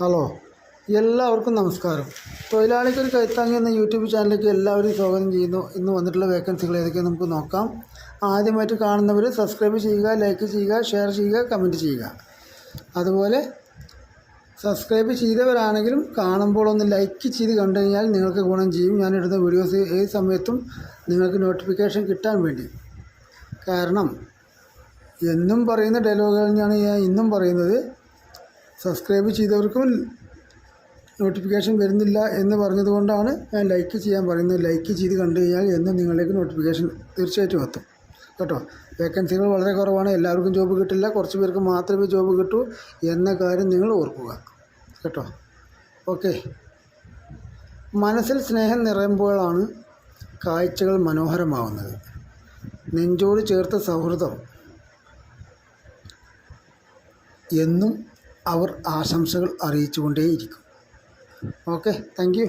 Hello. എല്ലാവർക്കും നമസ്കാരം. തൊഴിലാളിക്ക് ഒരു കൈത്താങ്ങി എന്ന യൂട്യൂബ് ചാനലിലേക്ക് എല്ലാവരും സ്വാഗതം ചെയ്യുന്നു. ഇന്ന് വന്നിട്ടുള്ള വേക്കൻസികൾ ഏതൊക്കെ നമുക്ക് നോക്കാം. ആദ്യമായിട്ട് കാണുന്നവർ സബ്സ്ക്രൈബ് ചെയ്യുക ലൈക്ക് ചെയ്യുക ഷെയർ ചെയ്യുക കമന്റ് ചെയ്യുക. അതുപോലെ സബ്സ്ക്രൈബ് ചെയ്തവരാണെങ്കിലും കാണുമ്പോൾ ഒന്ന് ലൈക്ക് ചെയ്ത് കണ്ടു കഴിഞ്ഞാൽ നിങ്ങൾക്ക് ഗുണം ചെയ്യും. ഞാൻ ഇടുന്ന വീഡിയോസ് ഏത് സമയത്തും നിങ്ങൾക്ക് നോട്ടിഫിക്കേഷൻ കിട്ടാൻ വേണ്ടി. കാരണം എന്നും പറയുന്ന ഡയലോഗുകൾ തന്നെയാണ് ഞാൻ ഇന്നും പറയുന്നത്. സബ്സ്ക്രൈബ് ചെയ്തവർക്കും നോട്ടിഫിക്കേഷൻ വരുന്നില്ല എന്ന് പറഞ്ഞതുകൊണ്ടാണ് ഞാൻ ലൈക്ക് ചെയ്യാൻ പറയുന്നത്. ലൈക്ക് ചെയ്ത് കണ്ടു കഴിഞ്ഞാൽ എന്നും നിങ്ങളിലേക്ക് നോട്ടിഫിക്കേഷൻ തീർച്ചയായിട്ടും എത്തും. കേട്ടോ? വേക്കൻസികൾ വളരെ കുറവാണ്. എല്ലാവർക്കും ജോബ് കിട്ടില്ല. കുറച്ച് പേർക്ക് മാത്രമേ ജോബ് കിട്ടൂ എന്ന കാര്യം നിങ്ങൾ ഓർക്കുക. കേട്ടോ? ഓക്കെ. മനസ്സിൽ സ്നേഹം നിറയുമ്പോഴാണ് കാഴ്ചകൾ മനോഹരമാവുന്നത്. നെഞ്ചോട് ചേർത്ത സൗഹൃദം എന്നും അവർ ആശംസകൾ അറിയിച്ചുകൊണ്ടേയിരിക്കും. Okay thank you.